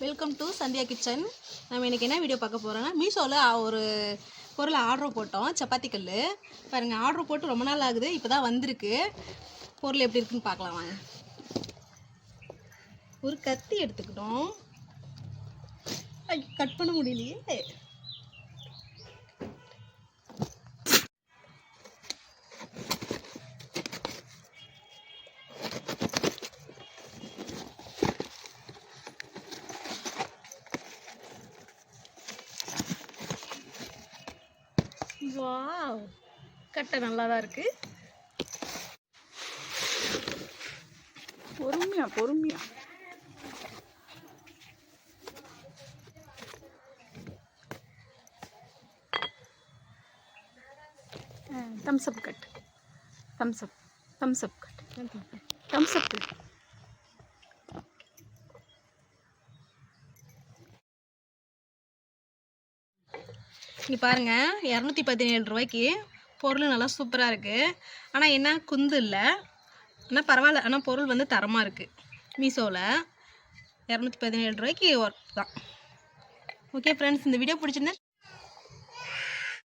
Welcome to Sandhya kitchen நம்ம இன்றைக்கி என்ன வீடியோ பார்க்க போகிறோன்னா மீஷோவில் ஒரு பொருள் ஆர்டர் போட்டோம் சப்பாத்தி கல் பாருங்கள் ஆர்டர் போட்டு ரொம்ப நாள் ஆகுது இப்போ தான் வந்திருக்கு. பொருள் எப்படி இருக்குன்னு பார்க்கலாம் வாங்க. ஒரு கத்தி எடுத்துக்கிட்டோம். கட் பண்ண முடியலையே. வாவ் கட்டை நல்லா தான் இருக்குது பொறுமையா. பொறுமையா thumbs up cut thumbs up thumbs up cut thumbs up இங்கே பாருங்கள் இரநூத்தி பதினேழு ரூபாய்க்கு பொருள் நல்லா சூப்பராக இருக்குது ஆனால் என்ன குந்து இல்லை. ஆனால் பரவாயில்ல. ஆனால் பொருள் வந்து தரமாக இருக்குது மீஷோவில் இரநூத்தி பதினேழு ரூபாய்க்கு ஒர்க் தான். ஓகே ஃப்ரெண்ட்ஸ் இந்த வீடியோ பிடிச்சிருந்தா